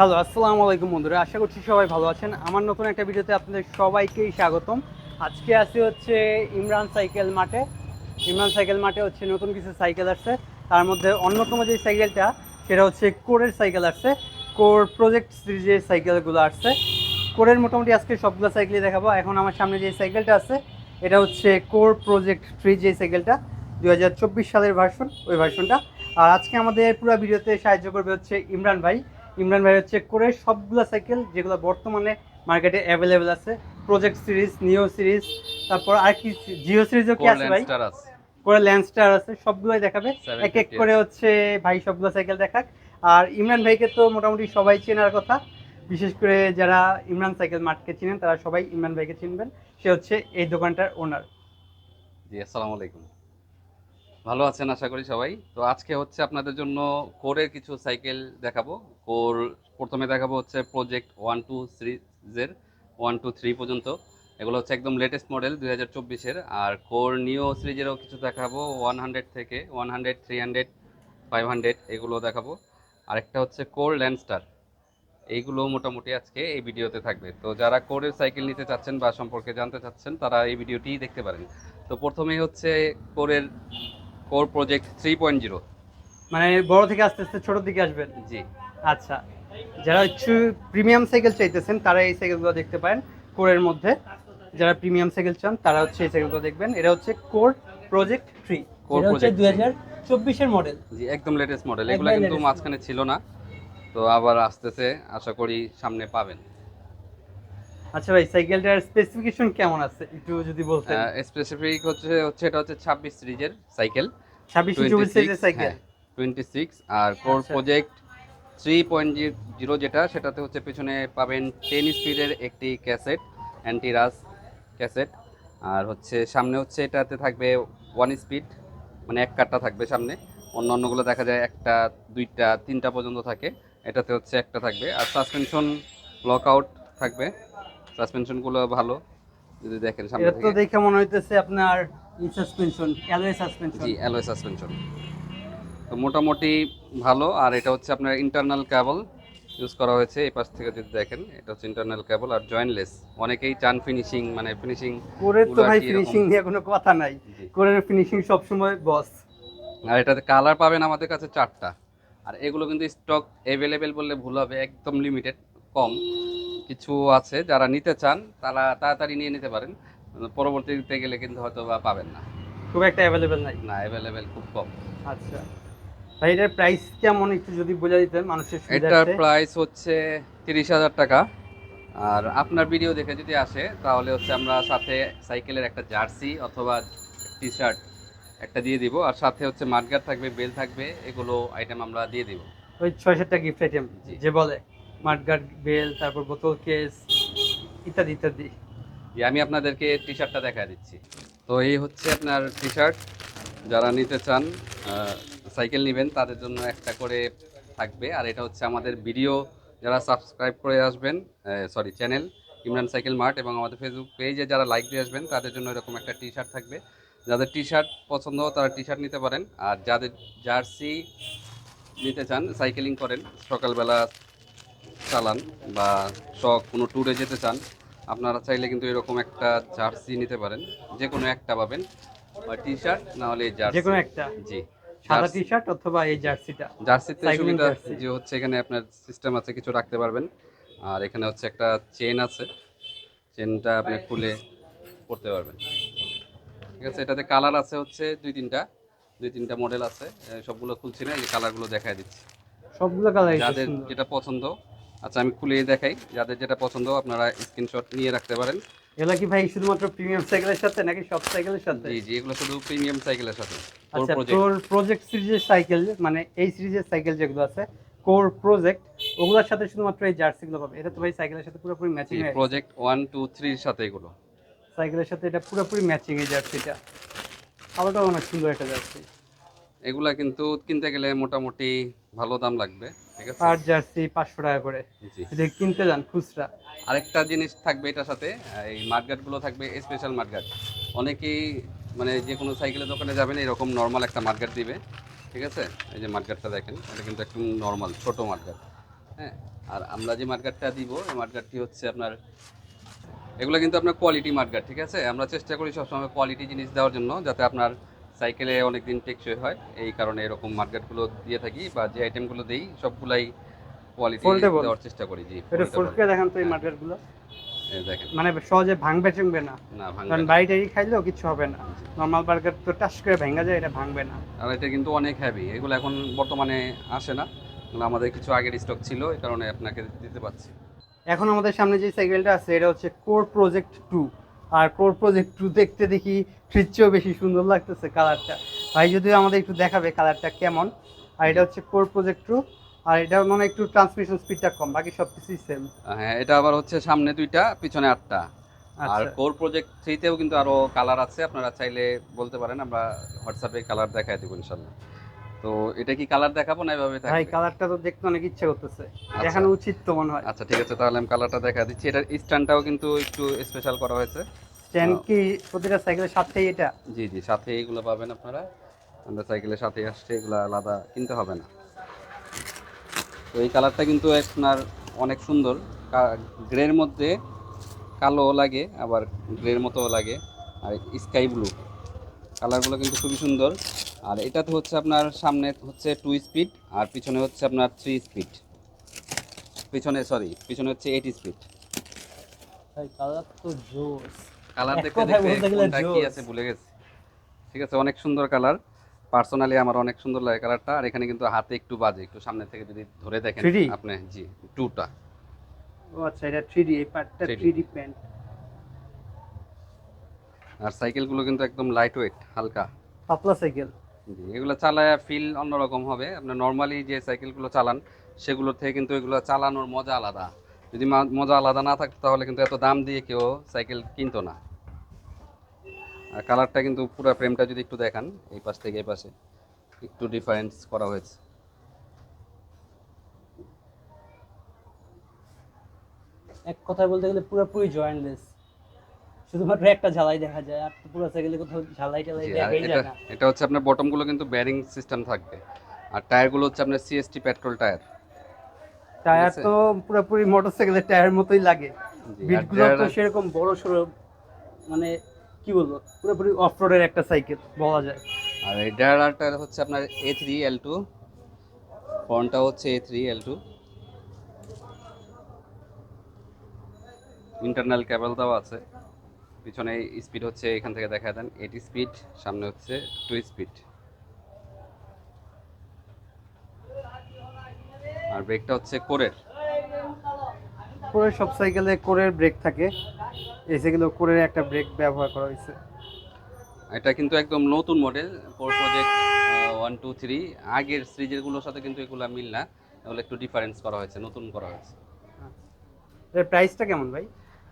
Hello আসসালামু আলাইকুম বন্ধুরা, আশা করছি সবাই ভালো আছেন। আমার নতুন একটা ভিডিওতে আপনাদের সবাইকেই স্বাগতম। আজকে আসি হচ্ছে ইমরান সাইকেল মাঠে। ইমরান সাইকেল মাঠে হচ্ছে নতুন কিছু সাইকেল আসছে। তার মধ্যে অন্যতম যে সাইকেলটা, সেটা হচ্ছে কোরের সাইকেল আসছে। কোর প্রজেক্ট সিরিজের সাইকেলগুলো আসছে। কোরের মোটামুটি আজকে সবগুলো সাইকেলই দেখাবো। এখন আমার সামনে যে সাইকেলটা আছে, এটা হচ্ছে কোর প্রজেক্ট থ্রি যে সাইকেলটা দু হাজার চব্বিশ সালের ভার্সন ওই ভার্সনটা আর আজকে আমাদের পুরো ভিডিওতে সাহায্য করবে হচ্ছে ইমরান ভাই। ইমরান ভাই চেক করে সবগুলো সাইকেল যেগুলো বর্তমানে মার্কেটে অ্যাভেলেবেল আছে। প্রজেক্ট সিরিজ নিও সিরিজ তারপর আর কি জিও সিরিজও কি আছে ভাই? করে ল্যান্ডস্টার আছে সবগুলোই দেখাবে। এক এক করে হচ্ছে ভাই সবগুলো সাইকেল দেখাক। আর ইমরান ভাইকে তো মোটামুটি সবাই চেনার কথা। বিশেষ করে যারা ইমরান সাইকেল মার্টকে চিনেন তারা সবাই ইমরান ভাইকে চিনবেন। সে হচ্ছে এই দোকানটার ওনার জি আসসালামু আলাইকুম। ভালো আছেন আশা করি সবাই। তো আজকে হচ্ছে আপনাদের জন্য কোরের কিছু সাইকেল দেখাবো। কোর প্রথমে দেখাবো হচ্ছে প্রজেক্ট ওয়ান টু সিরিজের ওয়ান টু থ্রি পর্যন্ত। এগুলো হচ্ছে একদম লেটেস্ট মডেল দুই হাজার চব্বিশের। আর কোর নিও সিরিজেরও কিছু দেখাবো ওয়ান হান্ড্রেড থেকে one hundred three hundred five hundred এগুলো দেখাবো। আরেকটা হচ্ছে কোর ল্যান্ডস্টার এইগুলো মোটামুটি আজকে এই ভিডিওতে থাকবে। তো যারা কোরের সাইকেল নিতে চাচ্ছেন বা সম্পর্কে জানতে চাচ্ছেন তারা এই ভিডিওটি দেখতে পারেন। তো প্রথমেই হচ্ছে কোরের Core project three point zero মানে বড় থেকে আস্তে আস্তে ছোটোর দিকে আসবেন। জি। আচ্ছা যারা একটু প্রিমিয়াম সাইকেল চাইতেছেন তারা এই সাইকেলগুলো দেখতে পারেন কোরের মধ্যে। যারা প্রিমিয়াম সাইকেল চান তারা হচ্ছে এই সাইকেলগুলো দেখবেন। এটা হচ্ছে কোর প্রজেক্ট থ্রি এটা হচ্ছে দুই হাজার চব্বিশের মডেল জি একদম লেটেস্ট মডেল এগুলো কিন্তু মাঝখানে ছিল না। তো আবার আসতেছে আশা করি সামনে পাবেন। আচ্ছা ভাই সাইকেলটার স্পেসিফিকেশন কেমন আছে? একটু যদি বলতেন। স্পেসিফিক হচ্ছে হচ্ছে এটা হচ্ছে ছাব্বিশ সিরিজের সাইকেল ছাব্বিশ সিরিজের সাইকেল টোয়েন্টি সিক্স আর কোর আচ্ছা। প্রজেক্ট থ্রি পয়েন্ট জিরো যেটা সেটাতে হচ্ছে পেছনে পাবেন টেন স্পিডের একটি ক্যাসেট অ্যান্টি রাস ক্যাসেট। আর হচ্ছে সামনে হচ্ছে এটাতে থাকবে ওয়ান স্পিড মানে এক কাটটা থাকবে সামনে। অন্য অন্যগুলো দেখা যায় একটা দুইটা তিনটা পর্যন্ত থাকে। এটাতে হচ্ছে একটা থাকবে। আর সাসপেনশন লক আউট থাকবে। সাসপেনশনগুলো ভালো যদি দেখেন সামনে তো থেকে। দেখে মনে হইতেছে আপনার সাসপেনশন অ্যালয় সাসপেনশন। জি অ্যালয় সাসপেনশন। তো মোটামুটি ভালো। আর এটা হচ্ছে আপনার ইন্টারনাল কেবল ইউজ করা হয়েছে এই পাশ থেকে যদি দেখেন এটা হচ্ছে ইন্টারনাল কেবল আর জয়েন্টলেস অনেকেই চান ফিনিশিং মানে ফিনিশিং কোরের তো ভাই ফিনিশিং নিয়ে কোনো কথা নাই। কোরের ফিনিশিং সবসময় বস আর এটাতে কালার পাবেন আমাদের কাছে চারটা। আর এগুলো কিন্তু স্টক অ্যাভেলেবেল বললে ভুল হবে একদম লিমিটেড কম। কিছু আছে যারা নিতে চান তারা তাড়াতাড়ি নিয়ে নিতে পারেন। পরবর্তীতে গেলে কিন্তু হয়তো বা পাবেন না। খুব একটা অ্যাভেলেবেল নাই। না অ্যাভেলেবেল খুব কম। আচ্ছা। ভাই এটার প্রাইস কেমন একটু যদি বোঝা দিতেন মানুষের এটার প্রাইস হচ্ছে তিরিশ হাজার টাকা। আর আপনার ভিডিও দেখে যদি আসে তাহলে হচ্ছে আমরা সাথে সাইকেলের একটা জার্সি অথবা টি শার্ট একটা দিয়ে দিব। আর সাথে হচ্ছে মাঠগার থাকবে বেল থাকবে এগুলো আইটেম আমরা দিয়ে দিব। ওই ছয় সাতটা গিফট আইটেম যে বলে মাঠগার্ড বেল তারপর বোতল কেস ইত্যাদি ইত্যাদি। আমি আপনাদেরকে টি শার্টটা দেখা দিচ্ছি। তো এই হচ্ছে আপনার টি শার্ট যারা নিতে চান সাইকেল নেবেন তাদের জন্য একটা করে থাকবে। আর এটা হচ্ছে আমাদের ভিডিও যারা সাবস্ক্রাইব করে আসবেন sorry channel Imran cycle mart এবং আমাদের ফেসবুক পেজে যারা লাইক দিয়ে আসবেন তাদের জন্য এরকম একটা টি শার্ট থাকবে। যাদের টি শার্ট পছন্দ তারা টি শার্ট নিতে পারেন। আর যাদের জার্সি নিতে চান সাইকেলিং করেন সকালবেলা চালান বা শখ কোনো ট্যুরে যেতে চান আপনারা চাইলে কিন্তু এরকম একটা জার্সি নিতে পারেন। যে কোনো একটা পাবেন। বা টি শার্ট না হলে জার্সি। যে কোনো একটা। জি। সাদা টি শার্ট অথবা এই জার্সিটা। জার্সিতে সুবিধা যে হচ্ছে এখানে আপনার সিস্টেম আছে কিছু রাখতে পারবেন। আর এখানে হচ্ছে একটা চেন আছে। চেনটা আপনি খুলে পড়তে পারবেন। ঠিক আছে এটাতে কালার আছে হচ্ছে দুই তিনটা। দুই তিনটা মডেল আছে। সবগুলো খুলছি না এই কালারগুলো দেখাই দিচ্ছি। সবগুলো কালার যাদের যেটা পছন্দ আচ্ছা আমি খুলে দেখাই। যাদের যেটা পছন্দ আপনারা স্ক্রিনশট নিয়ে রাখতে পারেন। এগুলো কি ভাই শুধুমাত্র প্রিমিয়াম সাইকেলের সাথে নাকি সব সাইকেলের সাথে? জি জি এগুলো শুধু প্রিমিয়াম সাইকেলের সাথে। আচ্ছা তোর প্রজেক্ট সিরিজের সাইকেল মানে এই সিরিজের সাইকেল যেগুলো আছে কোর প্রজেক্ট ওগুলোর সাথে শুধুমাত্র এই জার্সিগুলো পাবে। এটা তো ভাই সাইকেলের সাথে পুরোপুরি ম্যাচিং হয়ে প্রজেক্ট ওয়ান টু থ্রির সাথে এগুলো। সাইকেলের সাথে এটা পুরোপুরি ম্যাচিং এই জার্সিটা। কালোটাও অনেক সুন্দর একটা জার্সি। এগুলা কিন্তু কিনতে গেলে মোটামুটি ভালো দাম লাগবে। পার জার্সি পাঁচশো টাকা করে। যদি কিনতে যান খুচরা। আরেকটা জিনিস থাকবে এটার সাথে এই মাঠগার্ড থাকবে স্পেশাল মাঠগার্ড অনেকেই মানে যে কোনো সাইকেলের দোকানে যাবেন এরকম নর্মাল একটা মাঠগার্ড দিবে ঠিক আছে? এই যে মাঠগার্ডটা দেখেন এটা কিন্তু একদম নর্মাল ছোট মাঠগার্ড হ্যাঁ? আর আমরা যে মার্কেটটা দিব এই মার্কেটটি হচ্ছে আপনার এগুলো কিন্তু আপনার কোয়ালিটি মার্কেট ঠিক আছে? আমরা চেষ্টা করি সবসময় কোয়ালিটি জিনিস দেওয়ার জন্য যাতে আপনার সাইকেলে অনেক দিন টেকসই হয়। এই কারণে এরকম মার্কেটগুলো দিয়ে থাকি বা যে আইটেমগুলো দিই সবগুলাই কোয়ালিটি দেওয়ার চেষ্টা করি জি এটা ফুলকে দেখান তো এই মার্কেটগুলো এই দেখেন। মানে সহজে ভাঙবে চুংবে না। না ভাঙবে কারণ না। খাইলেও কিছু হবে না। নর্মাল বার্গার তো টাস করে ভেঙে যায় এটা ভাঙবে না। আর এটা কিন্তু অনেক হ্যাভি এগুলো এখন বর্তমানে আসে না। আমাদের কিছু আগের স্টক ছিল এই কারণে আপনাকে দিতে পারছি। এখন আমাদের সামনে যে সাইকেলটা আছে এটা হচ্ছে কোর প্রজেক্ট টু আর কোর প্রজেক্ট টু দেখতে দেখি চেয়েও বেশি সুন্দর লাগতেছে কালারটা ভাই যদিও আমাদের একটু দেখাবে কালারটা কেমন। আর এটা হচ্ছে কোর প্রজেক্ট টু আর এটা মানে একটু ট্রান্সমিশন স্পিডটা কম বাকি সব কিছুই সেম হ্যাঁ এটা আবার হচ্ছে সামনে দুইটা পিছনে আটটা। আর কোর প্রজেক্ট থ্রিতেও কিন্তু আরও কালার আছে আপনারা চাইলে বলতে পারেন আমরা হোয়াটসঅ্যাপে কালার দেখাই দেবো ইনশাল্লাহ। তো এটা কি কালার দেখাবো না এভাবে ভাই কালারটা তো দেখতে অনেক ইচ্ছে করতেছে। দেখানো উচিত তো মনে হয়। আচ্ছা ঠিক আছে তাহলে আমি কালারটা দেখা দিচ্ছি। এটার স্ট্যান্ডটাও কিন্তু একটু স্পেশাল করা হয়েছে। স্ট্যান্ড কি প্রতিটা সাইকেলের সাথেই এটা? জি জি সাথে এইগুলো পাবেন আপনারা। আমাদের সাইকেলের সাথে আসছে এগুলো আলাদা কিনতে হবে না। তো এই কালারটা কিন্তু আপনার অনেক সুন্দর। গ্রের মধ্যে কালো লাগে আবার গ্রের মতো লাগে। আর স্কাই ব্লু। কালারগুলো কিন্তু খুবই সুন্দর। আর এটাতে হচ্ছে আপনার সামনে হচ্ছে টু স্পিড আর পিছনে হচ্ছে আপনার থ্রি স্পিড পিছনে সরি পিছনে হচ্ছে এইট স্পিড ভাই কালার তো জোস। কালার দেখতে দেখতে কোনটা কি আছে ভুলে গেছি। ঠিক আছে অনেক সুন্দর কালার পার্সোনালি আমার অনেক সুন্দর লাগে কালারটা আর এখানে কিন্তু হাতে একটু বাজে একটু সামনে থেকে যদি ধরে দেখেন আপনি জি টুটা ও আচ্ছা এটা থ্রি ডি এই পার্টটা 3D থ্রি ডি প্যান্ট আর সাইকেলগুলো কিন্তু একদম লাইট ওয়েট হালকা। পাতলা সাইকেল এগুলো চালায় ফিল অন্যরকম হবে। আপনি নর্মালি যে সাইকেলগুলো চালান, সেগুলোর থেকে কিন্তু এগুলো চালানোর মজা আলাদা। যদি মজা আলাদা না থাকতো, তাহলে কিন্তু এত দাম দিয়ে কেউ সাইকেল কিনতো না। আর কালারটা কিন্তু পুরো ফ্রেমটা যদি একটু দেখান, এই পাশ থেকে এই পাশে, একটু ডিফারেন্স করা হয়েছে। এক কথায় বলতে গেলে পুরোপুরি জয়েন্টলেস শুধুমাত্র একটা ঝালাই দেখা যায় আর পুরো সাইকেলে কোথাও ঝালাই টালাই দেখাই এটা যায় না। এটা হচ্ছে আপনার বটমগুলো কিন্তু ব্যারিং সিস্টেম থাকবে। আর টায়ারগুলো হচ্ছে আপনার সিএসটি পেট্রোল টায়ার টায়ার। তো পুরোপুরি মোটরসাইকেলের টায়ার মতোই লাগে। বিটগুলো তো সেরকম বড় সড়ো মানে কি বলব পুরোপুরি অফ রোডের একটা সাইকেল বলা যায়। আর এই ড্রাইভারটা হচ্ছে আপনার এ থ্রি এল টু ফ্রন্টটা হচ্ছে A three L two internal cable দেওয়া আছে। পিছনে স্পিড হচ্ছে এখান থেকে দেখা দেন এইটি স্পিড সামনে হচ্ছে টু স্পিড আর ব্রেকটা হচ্ছে কোরের কোরের সব সাইকেলে কোরের ব্রেক থাকে। এই সাইকেলে কোরের একটা ব্রেক ব্যবহার করা হয়েছে। এটা কিন্তু একদম নতুন model Core project one two three আগের সিরিজেরগুলোর সাথে কিন্তু এগুলো মিল না। এগুলো একটু ডিফারেন্স করা হয়েছে নতুন করা হয়েছে। এর প্রাইসটা কেমন ভাই?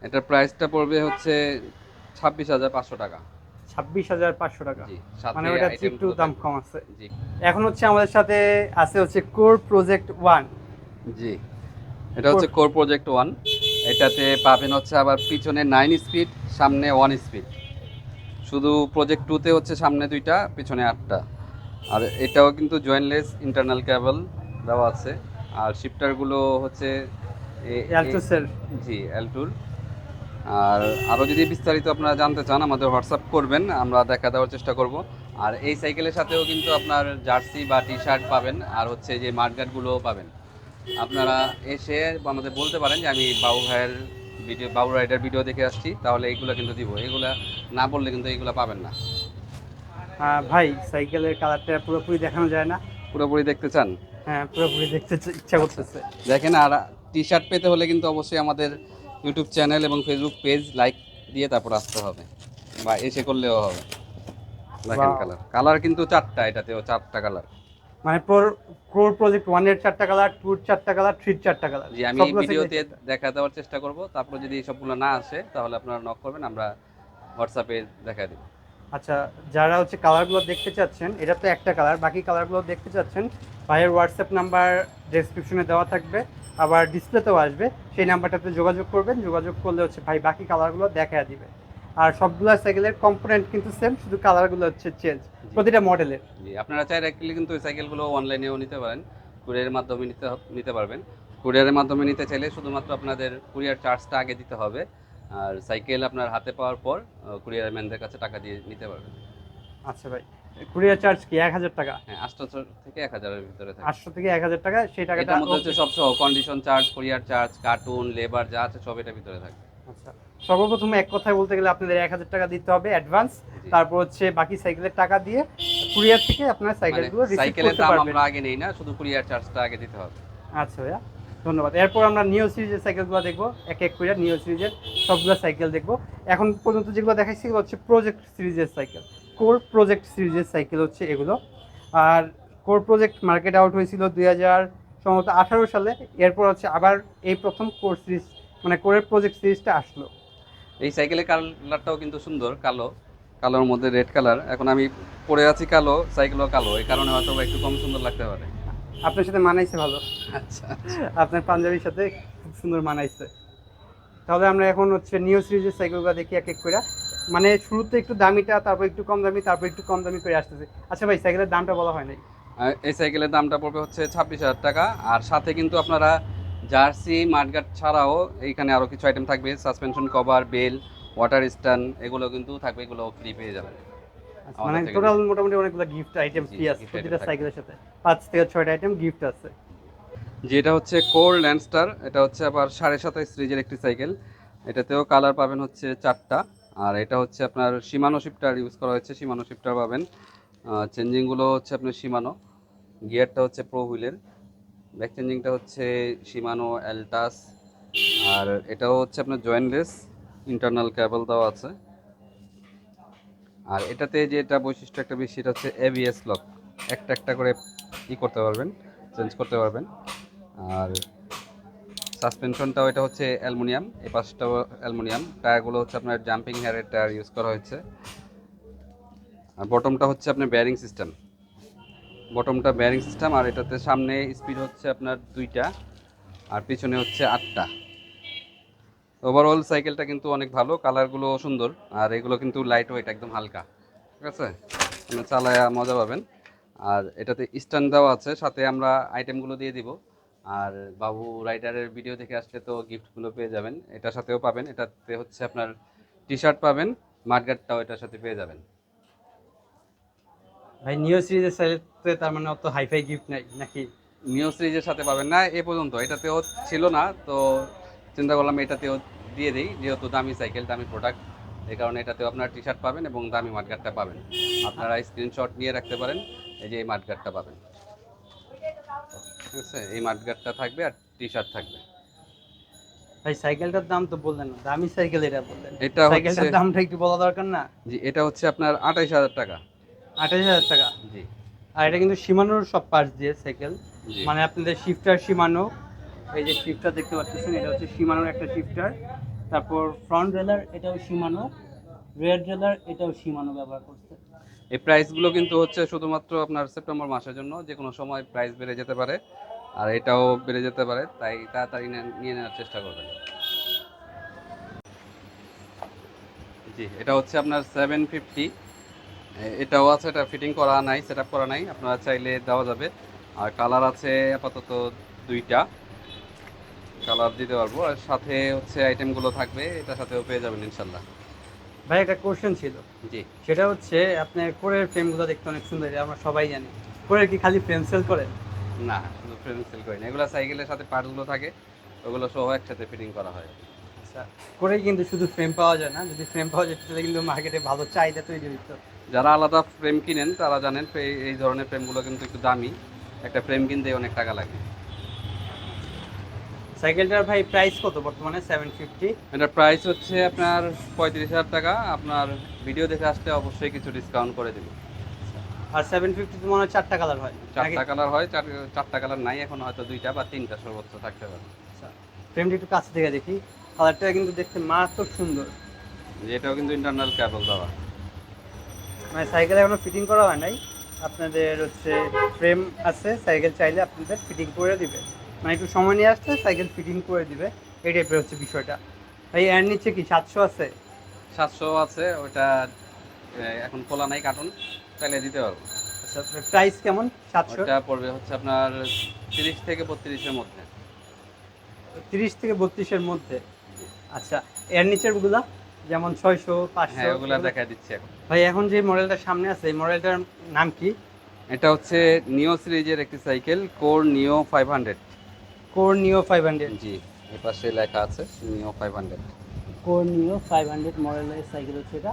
এটার প্রাইসটা পড়বে হচ্ছে ছাব্বিশ হাজার পাঁচশো টাকা। ছাব্বিশ হাজার পাঁচশো টাকা। মানে ওটা একটু দাম কম আছে। এখন হচ্ছে আমাদের সাথে আছে হচ্ছে কোর প্রজেক্ট ওয়ান জি এটা হচ্ছে কোর প্রজেক্ট ওয়ান এটাতে পাবেন হচ্ছে আবার পিছনে নাইন স্পিড সামনে ওয়ান স্পিড শুধু প্রজেক্ট টুতে হচ্ছে সামনে দুইটা পিছনে আটটা। আর এটাও কিন্তু জয়েন্টলেস ইন্টারনাল কেবল দেওয়া আছে। আর শিফটারগুলো হচ্ছে জি এলটুর আর আরও যদি বিস্তারিত আপনারা জানতে চান আমাদের হোয়াটসঅ্যাপ করবেন আমরা দেখা দেওয়ার চেষ্টা করব। আর এই সাইকেলের সাথেও কিন্তু আপনার জার্সি বা টি শার্ট পাবেন আর হচ্ছে যে মাঠগাটগুলোও পাবেন। আপনারা এসে আমাদের বলতে পারেন যে আমি বাবু ভাইয়ের ভিডিও বাবু রাইডার ভিডিও দেখে আসছি তাহলে এইগুলো কিন্তু দিব। এগুলা না বললে কিন্তু এইগুলো পাবেন না। ভাই সাইকেলের কালারটা পুরোপুরি দেখানো যায় না। পুরোপুরি দেখতে চান? হ্যাঁ পুরোপুরি দেখতে ইচ্ছা করতেছে। দেখেন আর টি শার্ট পেতে হলে কিন্তু অবশ্যই আমাদের ইউটিউব চ্যানেল এবং ফেসবুক পেজ লাইক দিয়ে তারপর আসতে হবে। বা এসে করলেও হবে। দেখেন কালার কালার কিন্তু চারটা এটাতেও চারটা কালার মানে কোর প্রজেক্ট ওয়ানের চারটা কালার টুর চারটা কালার থ্রির চারটা কালার জি আমি ভিডিওতে দেখা দেওয়ার চেষ্টা করব। তারপর যদি সবগুলো না আসে তাহলে আপনারা নক করবেন আমরা হোয়াটসঅ্যাপে দেখা দেব। আচ্ছা যারা হচ্ছে কালারগুলো দেখতে চাচ্ছেন এটা তো একটা কালার বাকি কালারগুলো দেখতে চাচ্ছেন ভাইয়ের হোয়াটসঅ্যাপ নাম্বার ডেসক্রিপশনে দেওয়া থাকবে আবার ডিসপ্লেতেও আসবে। সেই নাম্বারটাতে যোগাযোগ করবেন যোগাযোগ করলে হচ্ছে ভাই বাকি কালারগুলো দেখা দিবে। আর সবগুলো সাইকেলের কম্পোনেন্ট কিন্তু সেম শুধু কালারগুলো হচ্ছে চেঞ্জ প্রতিটা মডেলের জি আপনারা চাইলে কিন্তু এই সাইকেলগুলো অনলাইনেও নিতে পারেন। কুরিয়ারের মাধ্যমে নিতে নিতে পারবেন। কুরিয়ারের মাধ্যমে নিতে চাইলে শুধুমাত্র আপনাদের কুরিয়ার চার্জটা আগে দিতে হবে। আর সাইকেল আপনার হাতে পাওয়ার পর কুরিয়ার ম্যানদের কাছে টাকা দিয়ে নিতে পারবেন। আচ্ছা ভাই। কুরিয়ার চার্জ কি? এক হাজার টাকা? হ্যাঁ আটশো থেকে এক হাজারের ভিতরে থাকে। আটশো থেকে এক হাজার টাকা সেই টাকাটা মধ্যে হচ্ছে সব সহ condition charge courier charge carton labour যা আছে সব এটার ভিতরে থাকে। আচ্ছা। সর্বপ্রথম এক কথায় বলতে গেলে আপনাদের এক হাজার টাকা দিতে হবে অ্যাডভান্স তারপর হচ্ছে বাকি সাইকেলের টাকা দিয়ে কুরিয়ার থেকে আপনার সাইকেলগুলো সাইকেলের দাম আমরা আগে নেই না শুধু কুরিয়ার চার্জটা আগে দিতে হবে। আচ্ছা ভাইয়া ধন্যবাদ। এরপর আমরা নিও সিরিজের সাইকেলগুলো দেখব এক এক করে নিও সিরিজের সবগুলো সাইকেল দেখব। এখন পর্যন্ত যেগুলো দেখাইছি এগুলো হচ্ছে প্রজেক্ট সিরিজের সাইকেল কোর প্রজেক্ট সিরিজের সাইকেল হচ্ছে এগুলো। আর কোর প্রজেক্ট মার্কেট আউট হয়েছিল দুই হাজার সম্ভবত আঠারো সালে। এরপর হচ্ছে আবার এই প্রথম কোর সিরিজ মানে কোরের প্রজেক্ট সিরিজটা আসলো। এই সাইকেলের কালারটাও কিন্তু সুন্দর কালো। কালোর মধ্যে রেড কালার এখন আমি পরে আছি কালো সাইকেলও কালো। এই কারণে হয়তো একটু কম সুন্দর লাগতে পারে। আপনার সাথে মানাইছে ভালো। আচ্ছা আপনার পাঞ্জাবির সাথে খুব সুন্দর মানাইছে। তাহলে আমরা এখন হচ্ছে নিউ সিরিজের সাইকেলগুলো দেখি এক এক করে। মানে শুরুতে একটু দামিটা তারপর একটু কম দামি তারপর একটু কম দামি করে আসতেছে। আচ্ছা ভাই সাইকেলের দামটা বলা হয় নাই? এই সাইকেলের দামটা পড়বে হচ্ছে ছাব্বিশ হাজার টাকা। আর সাথে কিন্তু আপনারা জার্সি মাঠগাট ছাড়াও এইখানে আরও কিছু আইটেম থাকবে। Suspension cover bell water stand এগুলো কিন্তু থাকবে এগুলো ফ্রি পেয়ে যাবেন। আচ্ছা, মানে টোটাল মোটামুটি অনেকগুলো গিফট আইটেম ফ্রি আছে প্রতিটা সাইকেলের সাথে। পাঁচ থেকে ছয়টা আইটেম গিফট আছে। যেটা হচ্ছে কোর ল্যান্ডস্টার এটা হচ্ছে আবার সাড়ে সাতাইশ সিরিজের একটি সাইকেল। এটাতেও কালার পাবেন হচ্ছে চারটা। আর এটা হচ্ছে আপনার সীমানো শিফটার ইউজ করা হয়েছে সীমানো শিফটার পাবেন। চেঞ্জিংগুলো হচ্ছে আপনার সীমানো গিয়ারটা হচ্ছে প্রো হুইলের ব্যাক চেঞ্জিংটা হচ্ছে সীমানো অ্যালটাস আর এটাও হচ্ছে আপনার জয়েন্টলেস ইন্টারনাল ক্যাবল দেওয়া আছে। আর এটাতে যেটা বৈশিষ্ট্য একটা বেশি, সেটা হচ্ছে এবিএস লক একটা একটা করে ই করতে পারবেন চেঞ্জ করতে পারবেন। আর সাসপেনশনটাও এটা হচ্ছে অ্যালুমিনিয়াম, এই পাশটাও অ্যালুমিনিয়াম। টায়ারগুলো হচ্ছে আপনার জাম্পিং হেয়ারের টায়ার ইউজ করা হয়েছে। আর বটমটা হচ্ছে আপনার ব্যারিং সিস্টেম বটমটা ব্যারিং সিস্টেম আর এটাতে সামনে স্পিড হচ্ছে আপনার দুইটা আর পিছনে হচ্ছে আটটা। ওভারঅল সাইকেলটা কিন্তু অনেক ভালো কালারগুলো সুন্দর, আর এগুলো কিন্তু লাইট ওয়েট একদম হালকা। ঠিক আছে? চালায়া মজা পাবেন। আর এটাতে স্ট্যান্ড দেওয়া আছে, সাথে আমরা আইটেমগুলো দিয়ে দিব। আর বাবু রাইডারের ভিডিও দেখে আসলে তো গিফটগুলো পেয়ে যাবেন। এটার সাথেও পাবেন। এটাতে হচ্ছে আপনার টি শার্ট পাবেন মাঠগাটটাও এটার সাথে পেয়ে যাবেন। ভাই নিউ সিরিজের সাথে তার মানে অত হাইফাই গিফট নাই নাকি? নিউ সিরিজের সাথে পাবেন না এ পর্যন্ত। এটাতেও ছিল না তো চিন্তা করলাম এটাতেও দিয়ে দিই। যেহেতু দামি সাইকেল দামি প্রোডাক্ট এই কারণে এটাতেও আপনার টি শার্ট পাবেন এবং দামি মাঠগাটটা পাবেন। আপনারা স্ক্রিনশট নিয়ে রাখতে পারেন এই যে এই মাঠগাটটা পাবেন। ঠিক আছে এই মাঠগাটটা থাকবে আর টি শার্ট থাকবে। ভাই সাইকেলটার দাম তো বললেন না দামি সাইকেল এটা বললেন। এটা সাইকেলটার দামটা একটু বলা দরকার না? জি এটা হচ্ছে আপনার আঠাইশ হাজার টাকা। হাজার টাকা? জি। আর এটা কিন্তু সীমানোর সব পার্টস দিয়ে সাইকেল। মানে আপনাদের শিফটার সীমানো এই যে শিফটার দেখতে পাচ্ছেন এটা হচ্ছে সীমানোর একটা শিফটার। তারপর ফ্রন্ট রেলার এটাও সীমানো। রেড রেলার এটাও সীমানো ব্যবহার করছে। এই প্রাইসগুলো কিন্তু হচ্ছে শুধুমাত্র আপনার সেপ্টেম্বর মাসের জন্য যে কোনো সময় প্রাইস বেড়ে যেতে পারে। আর এটাও বেড়ে যেতে পারে তাই তাড়াতাড়ি নিয়ে নেওয়ার চেষ্টা করবেন। জি এটা হচ্ছে আপনার সেভেন ফিফটি এটাও আছে এটা ফিটিং করা নাই সেট করা নাই আপনারা চাইলে দেওয়া যাবে। আর কালার আছে আপাতত দুইটা। কালার দিতে পারব আর সাথে হচ্ছে আইটেমগুলো থাকবে এটার সাথেও পেয়ে যাবেন ইনশাল্লাহ। ভাই একটা কোশ্চেন ছিল। জি। সেটা হচ্ছে আপনার কোরের ফ্রেমগুলো দেখতে অনেক সুন্দর আমরা সবাই জানি। কোরের কি খালি ফ্রেম সেল করেন? না শুধু ফ্রেম সেল করি না। এগুলো সাইকেলের সাথে পার্টসগুলো থাকে ওগুলো সহ একসাথে ফিটিং করা হয়। আচ্ছা কোরে কিন্তু শুধু ফ্রেম পাওয়া যায় না। যদি ফ্রেম পাওয়া যায় তাহলে কিন্তু মার্কেটে ভালো চাহিদা তৈরি হতো যারা আলাদা ফ্রেম কিনেন তারা জানেন এই ধরনের ফ্রেমগুলো কিন্তু একটু দামি। একটা ফ্রেম কিনতে অনেক টাকা লাগে। সাইকেলটার ভাই প্রাইস কত বর্তমানে? সেভেন ফিফটি এটার প্রাইস হচ্ছে আপনার পঁয়ত্রিশ হাজার টাকা। আপনার ভিডিও দেখে আসলে অবশ্যই কিছু ডিসকাউন্ট করে দেবো। আর সেভেন ফিফটি তো মনে হয় চারটা কালার হয়। চারটা কালার হয় চার চারটা কালার নাই এখন হয়তো দুইটা বা তিনটা সর্বোচ্চ থাকতে পারে। ফ্রেমটা একটু কাছে থেকে দেখি। কালারটা কিন্তু দেখতে মারাত্মক সুন্দর। এটাও কিন্তু ইন্টারনাল ক্যাবল দেওয়া। মানে সাইকেল এখনও ফিটিং করা হয় নাই। আপনাদের হচ্ছে ফ্রেম আছে সাইকেল চাইলে আপনাদের ফিটিং করে দিবে। মানে একটু সময় নিয়ে আসতে সাইকেল ফিটিং করে দিবে। এই টাইপের হচ্ছে বিষয়টা। ভাই এর নিচে কি সাতশো আছে? সাতশো আছে ওটা এখন খোলা নাই কার্টুন চাইলে দিতে পারব। আচ্ছা প্রাইস কেমন? সাতশো? ওটা পড়বে হচ্ছে আপনার তিরিশ থেকে বত্রিশের মধ্যে। তিরিশ থেকে বত্রিশের মধ্যে। আচ্ছা এর নিচেরগুলা যেমন ছয়শো পাঁচশো হ্যাঁ ওগুলা দেখা দিচ্ছে এখন। ভাই এখন যে মডেলটা সামনে আছে এই মডেলটার নাম কি? এটা হচ্ছে নিও সিরিজের একটি cycle Core Neo five hundred. Core Neo five hundred. জি এ পাশে লেখা আছে Neo five hundred. Core Neo five hundred মডেলের সাইকেল হচ্ছে এটা।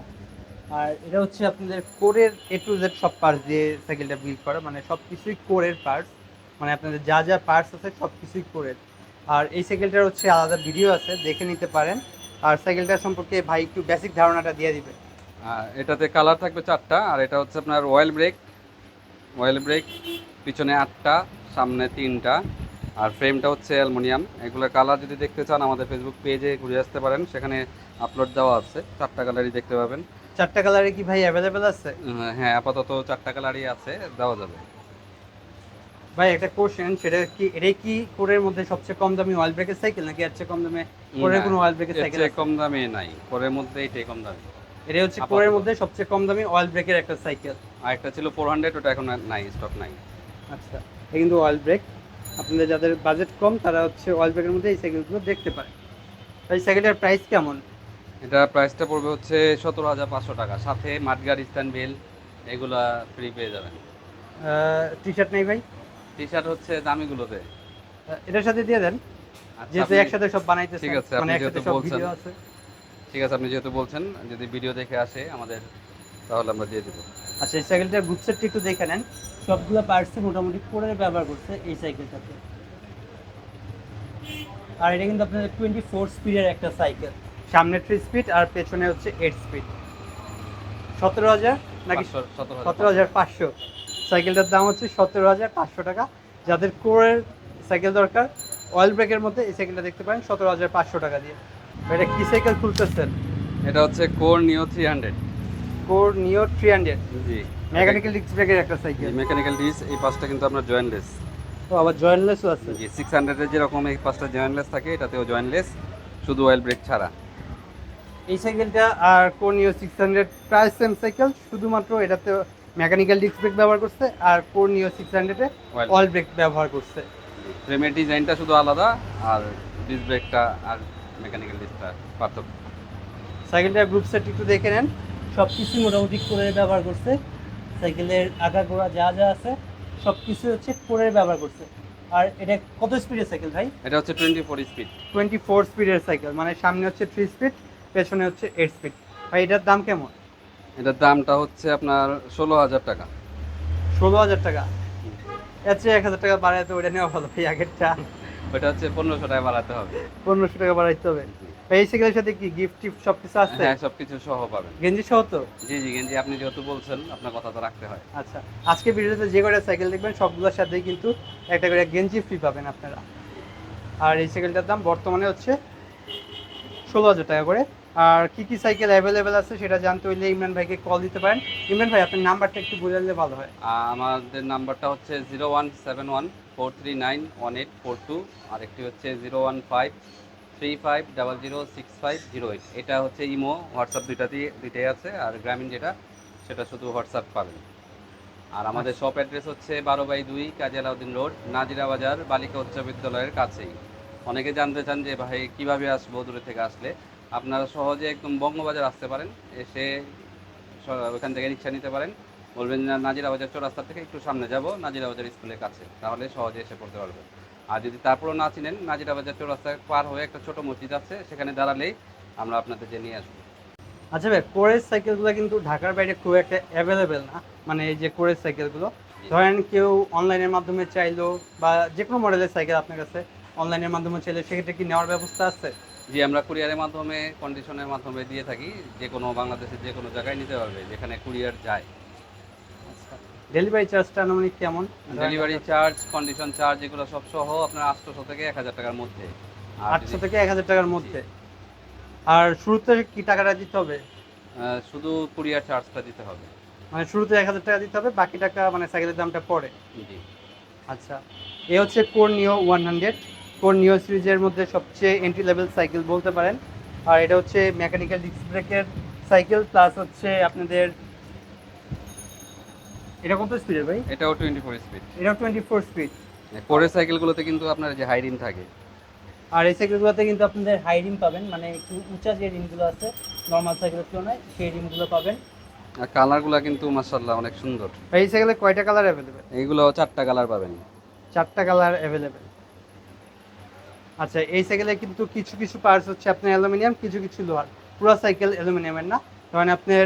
আর এটা হচ্ছে আপনাদের কোরের এ টু জেড সব পার্টস দিয়ে সাইকেলটা বিল্ড করা মানে সব কিছুই কোরের পার্টস মানে আপনাদের যা যা পার্টস আছে সব কিছুই কোরের। আর এই সাইকেলটার হচ্ছে আলাদা ভিডিও আছে, দেখে নিতে পারেন। আর সাইকেলটার সম্পর্কে ভাই একটু বেসিক ধারণাটা দিয়ে দিবে এটাতে কালার থাকবে চারটা, আর এটা হচ্ছে আপনার অয়েল ব্রেক অয়েল ব্রেক পিছনে আটটা, সামনে তিনটা, আর ফ্রেমটা হচ্ছে অ্যালুমিনিয়াম। এগুলোর কালার যদি দেখতে চান, আমাদের ফেসবুক পেজে ঘুরে আসতে পারেন, সেখানে আপলোড দেওয়া আছে। চারটা কালারই দেখতে পাবেন। চারটা কালারে কি ভাই অ্যাভেলেবেল আছে? হ্যাঁ আপাতত চারটা কালারই আছে দেওয়া যাবে। ভাই একটা কোশ্চেন সেটা কি এটাই কি কোরের মধ্যে সবচেয়ে কম দামি অয়েল ব্রেকের সাইকেল নাকি এর চেয়ে কম দামে কোরের কোনো অয়েল ব্রেকের সাইকেল চেয়ে কম দামে নাই পরের মধ্যে এটাই কম দামি। এটা হচ্ছে। কোরের মধ্যে সবচেয়ে কম দামি অয়েল ব্রেকের একটা সাইকেল আর একটা ছিল ফোর হান্ড্রেড ওটা এখন নাই স্টক নাই। আচ্ছা এটা কিন্তু অয়েল ব্রেক আপনাদের যাদের বাজেট কম তারা হচ্ছে অয়েল ব্রেকের মধ্যে এই সাইকেলগুলো দেখতে পারে। এই সাইকেলটার প্রাইস কেমন? এটা প্রাইসটা পড়বে হচ্ছে সতেরো হাজার পাঁচশো টাকা। সাথে মাঠগাড় স্ট্যান্ড বেল এগুলা ফ্রি পেয়ে যাবেন। টি শার্ট নেই ভাই? টি শার্ট হচ্ছে দামিগুলোতে। এটার সাথে দিয়ে দেন। আচ্ছা, যেহেতু একসাথে সব বানাইতে ঠিক আছে, মানে আপনি যেহেতু বলছেন। ঠিক আছে আপনি যেহেতু বলছেন যদি ভিডিও দেখে আসে আমাদের তাহলে আমরা দিয়ে দেবো। আচ্ছা এই সাইকেলটা সেটটি একটু দেখে নেন। সবগুলো পার্টসে মোটামুটি কোরের ব্যবহার করছে এই সাইকেলটাতে আর এটা কিন্তু আপনাদের টোয়েন্টি ফোর স্পিডের একটা সাইকেল সামনে থ্রি স্পিড আর পেছনে হচ্ছে এইট স্পিড সতেরো হাজার নাকি সতেরো হাজার পাঁচশো। সাইকেলটার দাম হচ্ছে সতেরো হাজার পাঁচশো টাকা। যাদের কোরের সাইকেল দরকার অয়েল ব্রেকের মধ্যে এই সাইকেলটা দেখতে পারেন সতেরো হাজার পাঁচশো টাকা দিয়ে। এটা কি সাইকেল খুলতেছেন? এটা হচ্ছে Core Neo three hundred Core Neo three hundred জি। মেকানিক্যাল ডিস্ক ব্রেকের একটা সাইকেল। মেকানিক্যাল ডিস এই পাঁচটা কিন্তু আপনার জয়েন্টলেস তো আবার জয়েন্টলেসও আছে। জি সিক্স হান্ড্রেডের যেরকম এই পাঁচটা জয়েন্টলেস থাকে এটাতেও জয়েন্টলেস শুধু অয়েল ব্রেক ছাড়া। এই সাইকেলটা আর কোনিও সিক্স হান্ড্রেড প্রায় সেম সাইকেল শুধুমাত্র এটাতে মেকানিক্যাল ডিস্ক ব্রেক ব্যবহার করছে আর কোনিও সিক্স হান্ড্রেডে অয়েল ব্রেক ব্যবহার করছে। ফ্রেমের ডিজাইনটা শুধু আলাদা আর ডিস্ক ব্রেকটা আর মেকানিক্যাল ডিস্কটা পার্থক্য। সাইকেলটার গ্রুপ সেট একটু দেখে নেন। সব কিছু মোটামুটি কোরের ব্যবহার করছে। সাইকেলের আগা গোড়া যা যা আছে সব কিছু হচ্ছে কোরের ব্যবহার করছে। আর এটা কত স্পিডের সাইকেল ভাই? এটা হচ্ছে twenty four speed twenty four স্পিডের সাইকেল মানে সামনে হচ্ছে থ্রি স্পিড পেছনে হচ্ছে এইট স্পিড ভাই এটার দাম কেমন? এটার দামটা হচ্ছে আপনার ষোলো হাজার টাকা। ষোলো হাজার টাকা? এর চেয়ে এক হাজার টাকা বাড়াইতে ওইটা নেওয়া ভালো ভাই আগেরটা। ওটা হচ্ছে পনেরোশো টাকা বাড়াতে হবে। পনেরোশো টাকা বাড়াইতে হবে। এই সাইকেলের সাথে কি গিফট টিফট সব কিছু আছে? হ্যাঁ সবকিছু সহ পাবেন। গেঞ্জি সহ তো? জি জি গেঞ্জি আপনি যেহেতু বলছেন আপনার কথা তো রাখতে হয়। আচ্ছা আজকে ভিডিওতে যে কটা সাইকেল দেখবেন সবগুলোর সাথেই কিন্তু একটা করে গেঞ্জি ফ্রি পাবেন আপনারা। আর এই সাইকেলটার দাম বর্তমানে হচ্ছে ষোলো হাজার টাকা করে। আর কি কি সাইকেল অ্যাভেলেবেল আছে সেটা জানতে হইলে ইমরান ভাইকে কল দিতে পারেন। ইমরান ভাই আপনার নাম্বারটা একটু বলে দিলে ভালো হয়। আমাদের নাম্বারটা হচ্ছে zero one seven one four three nine one eight four two আর একটি হচ্ছে zero one five three five double zero six five zero eight. এটা হচ্ছে ইমো হোয়াটসঅ্যাপ দুইটাতেই দুইটাই আছে আর গ্রামীণ যেটা সেটা শুধু হোয়াটসঅ্যাপ পাবেন। আর আমাদের শপ অ্যাড্রেস হচ্ছে বারো বাই দুই কাজী আলাউদ্দিন রোড নাজিরা বাজার বালিকা উচ্চ বিদ্যালয়ের কাছেই। অনেকে জানতে চান যে ভাই কীভাবে আসব দূরে থেকে আসলে? আপনারা সহজে একদম বঙ্গবাজার আসতে পারেন, এসে ওখান থেকে রিক্সা নিতে পারেন। বলবেন যে নাজিরা বাজার চৌরাস্তা থেকে একটু সামনে যাব, নাজিরাবাজার স্কুলের কাছে। তাহলে সহজে এসে পড়তে পারবেন আর যদি তারপরেও না চিনেন, নাজিরাবাজার চৌরাস্তা পার হয়ে একটা ছোট মসজিদ আছে, সেখানে দাঁড়ালেই আমরা আপনাদেরকে নিয়ে আসব। আচ্ছা ভাই কোরের সাইকেলগুলো কিন্তু ঢাকার বাইরে খুব একটা অ্যাভেলেবেল না। মানে এই যে কোরের সাইকেলগুলো, ধরেন কেউ অনলাইনের মাধ্যমে চাইলো বা যে কোনো মডেলের সাইকেল আপনার কাছে অনলাইনের মাধ্যমে চাইলে, সেক্ষেত্রে কি নেওয়ার ব্যবস্থা আছে? জি আমরা কুরিয়ারের মাধ্যমে কন্ডিশনের মাধ্যমে দিয়ে থাকি যে কোনো বাংলাদেশের যে কোনো জায়গায় নিতে পারবে যেখানে কুরিয়ার যায়। ডেলিভারি চার্জটা আনুমানিক কেমন? ডেলিভারি চার্জ কন্ডিশন চার্জ এগুলো সব সহ আপনার আটশোশো থেকে এক হাজার টাকার মধ্যে। আটশো থেকে এক হাজার টাকার মধ্যে। আর শুরুতে কি টাকাটা দিতে হবে? শুধু কুরিয়ার চার্জটা দিতে হবে। মানে শুরুতে এক হাজার টাকা দিতে হবে বাকি টাকা মানে সাইকেলের দামটা পড়ে। জি। আচ্ছা। এ হচ্ছে কোর নিও ওয়ান হান্ড্রেড কোর নিও সিরিজের মধ্যে সবচেয়ে এন্ট্রি লেভেল সাইকেল বলতে পারেন। আর এটা হচ্ছে মেকানিক্যাল ডিস্ক ব্রেকের সাইকেল প্লাস হচ্ছে আপনাদের এটা কত স্পিডের ভাই? এটাও টোয়েন্টি ফোর স্পিড এটা টোয়েন্টি ফোর স্পিড কোরের সাইকেলগুলোতে কিন্তু আপনার যে হাই রিম থাকে। আর এই সাইকেলগুলোতে কিন্তু আপনাদের হাই রিম পাবেন মানে একটু উঁচা যে রিমগুলো আছে নর্মাল সাইকেলের তুলনায় সেই রিমগুলো পাবেন। আর কালারগুলো কিন্তু মাসাল্লাহ অনেক সুন্দর। এই সাইকেলে কয়টা কালার অ্যাভেলেবেল এইগুলো চারটা কালার পাবেন। চারটা কালার অ্যাভেলেবেল আচ্ছা এই সাইকেলে কিন্তু কিছু কিছু পার্টস হচ্ছে আপনার অ্যালুমিনিয়াম কিছু কিছু লোহার। পুরো সাইকেল অ্যালুমিনিয়ামের না? কারণ আপনার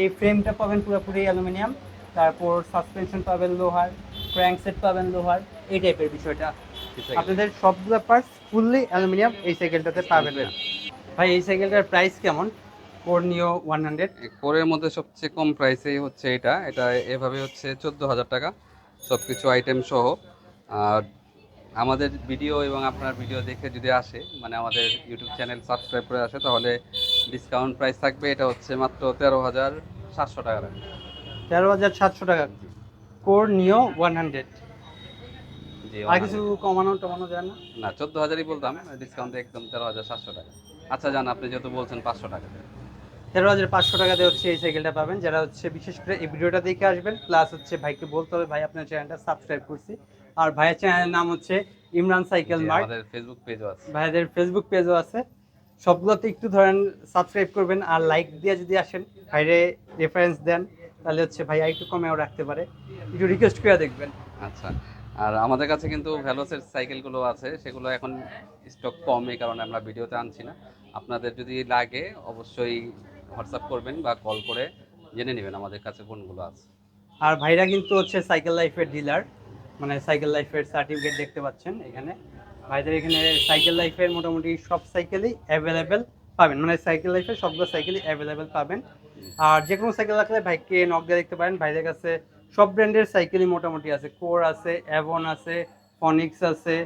এই ফ্রেমটা পাবেন পুরোপুরি অ্যালুমিনিয়াম তারপর সাসপেনশন পাবেন লোহার ক্র্যাঙ্ক সেট পাবেন লোহার এই টাইপের বিষয়টা। আপনাদের সবগুলো পার্টস ফুললি অ্যালুমিনিয়াম এই সাইকেলটাতে পাবেন না। ভাই এই সাইকেলটার প্রাইস কেমন? কর্নিও ওয়ান হান্ড্রেড কোরের মধ্যে সবচেয়ে কম প্রাইসেই হচ্ছে এটা। এটা এভাবে হচ্ছে চোদ্দ হাজার টাকা। সব কিছু আইটেম সহ। আর আমাদের ভিডিও এবং আপনার ভিডিও দেখে যদি আসে মানে আমাদের ইউটিউব চ্যানেল সাবস্ক্রাইব করে আসে তাহলে ডিসকাউন্ট প্রাইস থাকবে এটা হচ্ছে মাত্র তেরো হাজার সাতশো টাকা তেরো হাজার সাতশো টাকা। কোর নিও ওয়ান হান্ড্রেড আর কিছু কমানো টমানো যায় না? না চোদ্দ হাজারই বলতাম ডিসকাউন্ট একদম তেরো হাজার সাতশো টাকা। আচ্ছা জান আপনি যেহেতু বলছেন পাঁচশো টাকা তেরো হাজার পাঁচশো টাকাতে হচ্ছে এই সাইকেলটা পাবেন। যারা হচ্ছে বিশেষ করে এই ভিডিওটা দেখে আসবেন প্লাস হচ্ছে ভাইকে বলতে হবে ভাই আপনার চ্যানেলটা সাবস্ক্রাইব করছি। আর ভাইয়ের চ্যানেলের নাম হচ্ছে ইমরান সাইকেল মার্ট। আমাদের ফেসবুক পেজও আছে। ভাইদের ফেসবুক পেজও আছে। সবগুলোতে একটু ধরেন সাবস্ক্রাইব করবেন আর লাইক দিয়ে যদি আসেন ভাইরে রেফারেন্স দেন তাহলে হচ্ছে ভাই একটু কমেও রাখতে পারে। একটু রিকোয়েস্ট করে দেখবেন। আচ্ছা আর আমাদের কাছে কিন্তু ভ্যালোসের সাইকেলগুলো আছে সেগুলো এখন স্টক কম এই কারণে আমরা ভিডিওতে আনছি না। আপনাদের যদি লাগে অবশ্যই হোয়াটসঅ্যাপ করবেন বা কল করে জেনে নেবেন আমাদের কাছে কোনগুলো আছে। আর ভাইরা কিন্তু হচ্ছে সাইকেল লাইফের ডিলার মানে সাইকেল লাইফের সার্টিফিকেট দেখতে পাচ্ছেন এখানে। ভাইদের এখানে সাইকেল লাইফের মোটামুটি সব সাইকেলই অ্যাভেলেবেল পাবেন। মানে সাইকেল লাইফের সবগুলো সাইকেলই অ্যাভেলেবেল পাবেন। আর যে কোনো সাইকেল রাখলে ভাইকে নক দিয়ে দেখতে পারেন। ভাইদের কাছে সব ব্র্যান্ডের সাইকেলই মোটামুটি আছে। কোর আছে অ্যাভন আছে ফনিক্স আছে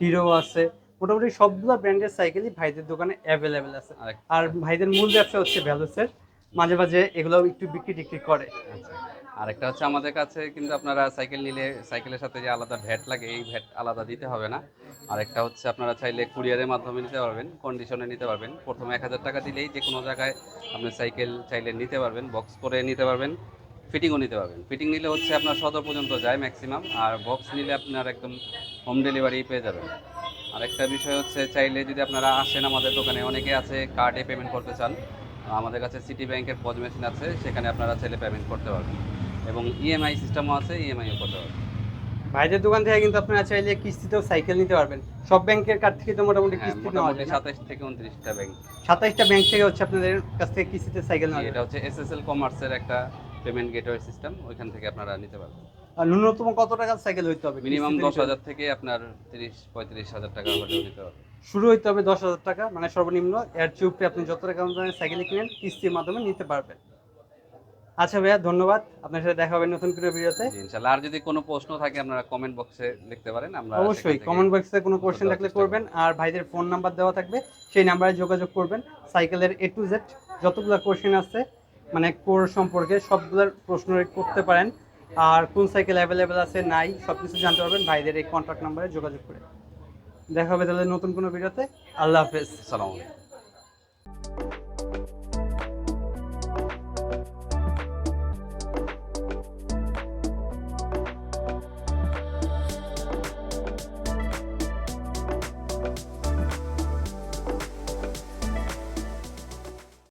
হিরো আছে। মোটামুটি সবগুলো ব্র্যান্ডের সাইকেলই ভাইদের দোকানে অ্যাভেলেবেল আছে। আর ভাইদের মূল ব্যবসা হচ্ছে ভ্যালুসের মাঝে মাঝে এগুলো একটু বিক্রি টিক্রি করে। আচ্ছা। আরেকটা হচ্ছে আমাদের কাছে কিন্তু আপনারা সাইকেল নিলে সাইকেলের সাথে যে আলাদা ভ্যাট লাগে, এই ভ্যাট আলাদা দিতে হবে না। আরেকটা হচ্ছে আপনারা চাইলে কুরিয়ারের মাধ্যমে নিতে পারবেন কন্ডিশনে নিতে পারবেন। প্রথমে এক হাজার টাকা দিলেই যে কোনো জায়গায় আপনি সাইকেল চাইলে নিতে পারবেন বক্স করে নিতে পারবেন ফিটিংও নিতে পারবেন। ফিটিং নিলে হচ্ছে আপনার সদর পর্যন্ত যায় ম্যাক্সিমাম আর বক্স নিলে আপনার একদম হোম ডেলিভারি পেয়ে যাবেন। আরেকটা বিষয় হচ্ছে চাইলে যদি আপনারা আসেন আমাদের দোকানে, অনেকে আছে কার্ডে পেমেন্ট করতে চান। আমাদের কাছে সিটি ব্যাংকের পজ মেশিন আছে, সেখানে আপনারা চাইলে পেমেন্ট করতে পারবেন। এবং ইএমআই সিস্টেমও আছে ইএমআইও করতে পারবেন ভাইদের দোকান থেকে কিন্তু আপনারা চাইলে কিস্তিতেও সাইকেল নিতে পারবেন। সব ব্যাংকের কাছ থেকে তো মোটামুটি হ্যাঁ, কিস্তি নেওয়া যায়। সাতাইশ থেকে উনত্রিশটা ব্যাংক। সাতাইশটা ব্যাংক থেকে হচ্ছে আপনাদের কাছ থেকে কিস্তিতে সাইকেল নেওয়া এটা হচ্ছে এসএসএল কমার্সের একটা পেমেন্ট গেটওয়ে সিস্টেম ওইখান থেকে আপনারা নিতে পারবেন। আর ন্যূনতম কত টাকার সাইকেল হইতে হবে? মিনিমাম দশ? হাজার থেকে আপনার তিরিশ পঁয়ত্রিশ হাজার টাকা হলেও নিতে হবে শুরু হইতে হবে দশ হাজার টাকা মানে সর্বনিম্ন এর চেয়ে আপনি যত টাকা সাইকেল কিনেন কিস্তির মাধ্যমে নিতে পারবেন। আচ্ছা ভাইয়া ধন্যবাদ। আপনার সাথে দেখা হবে নতুন কোনো ভিডিওতে। জি, ইনশাল্লাহ। আর যদি কোনো প্রশ্ন থাকে আপনারা কমেন্ট বক্সে লিখতে পারেন। আমরা অবশ্যই কমেন্ট বক্সে কোনো কোশ্চেন থাকলে করবেন। আর ভাইদের ফোন নাম্বার দেওয়া থাকবে। সেই নাম্বারে যোগাযোগ করবেন। সাইকেলের এ টু জেড যতগুলো কোশ্চেন আছে মানে কোর সম্পর্কে সবগুলোর প্রশ্ন করতে পারেন। আর কোন সাইকেল অ্যাভেলেবেল আছে নাই সব কিছু জানতে পারবেন। ভাইদের এই কন্ট্যাক্ট নাম্বারে যোগাযোগ করে। দেখা হবে তাহলে নতুন কোনো ভিডিওতে। আল্লাহ হাফেজ। আলাইকুম।